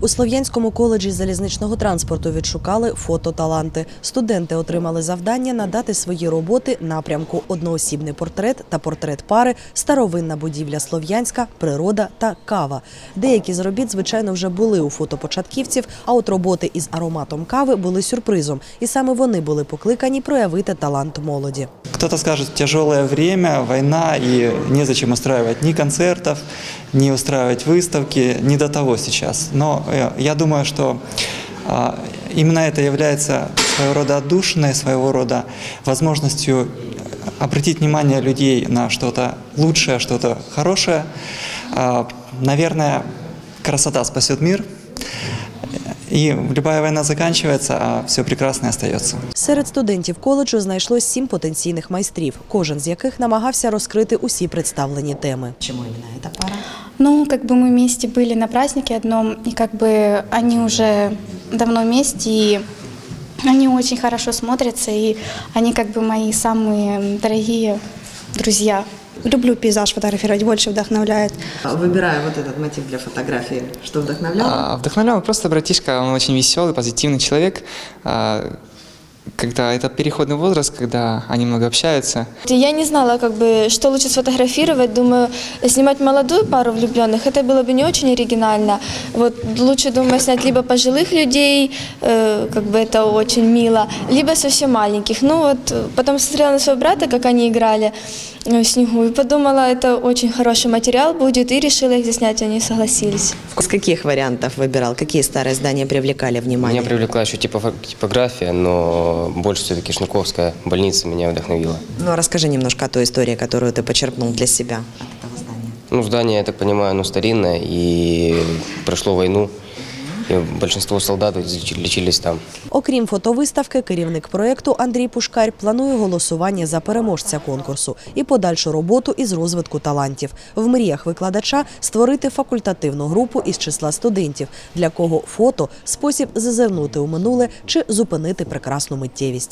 У Слов'янському коледжі залізничного транспорту відшукали фототаланти. Студенти отримали завдання надати свої роботи напрямку одноосібний портрет та портрет пари, старовинна будівля Слов'янська, природа та кава. Деякі з робіт, звичайно, вже були у фотопочатківців, а от роботи із ароматом кави були сюрпризом, і саме вони були покликані проявити талант молоді. Кто-то скажет, тяжелое время, война, и незачем устраивать ни концертов, ни устраивать выставки, не до того сейчас. Но э, я думаю, что а, именно это является своего рода отдушиной, своего рода возможностью обратить внимание людей на что-то лучшее, что-то хорошее. А, Наверное, красота спасет мир. И любая война заканчивается, а все прекрасное остается. Серед студентів коледжу знайшлось сім потенційних майстрів, кожен з яких намагався розкрити усі представлені теми. Почему именно эта пара? Ну, как бы мы вместе были на празднике одном, и как бы они уже давно вместе, и они очень хорошо смотрятся, и они как бы мои самые дорогие друзья. Люблю пейзаж фотографировать, больше вдохновляет. Выбирая вот этот мотив для фотографии, что вдохновляло? А, Вдохновлял просто братишка, он очень веселый, позитивный человек. А, Когда это переходный возраст, когда они много общаются, Я не знала, как бы, что лучше сфотографировать. Думаю, снимать молодую пару влюбленных, это было бы не очень оригинально. Вот лучше, думаю, снять либо пожилых людей, э, как бы это очень мило, либо совсем маленьких. Ну вот, э, потом смотрела на своего брата, как они играли э, в снегу, и подумала, это очень хороший материал будет, и решила их заснять, они согласились. С каких вариантов выбирал? Какие старые здания привлекали внимание? Меня привлекла еще типография, но больше все-таки Шнуковская больница меня вдохновила. Ну, а расскажи немножко о той истории, которую ты почерпнул для себя от этого здания. Ну, здание, я так понимаю, оно старинное и прошло войну. Большинство солдат лечились там. Окрім фотовиставки, керівник проєкту Андрій Пушкар планує голосування за переможця конкурсу і подальшу роботу із розвитку талантів. В мріях викладача створити факультативну групу із числа студентів, для кого фото спосіб зазирнути у минуле чи зупинити прекрасну миттєвість.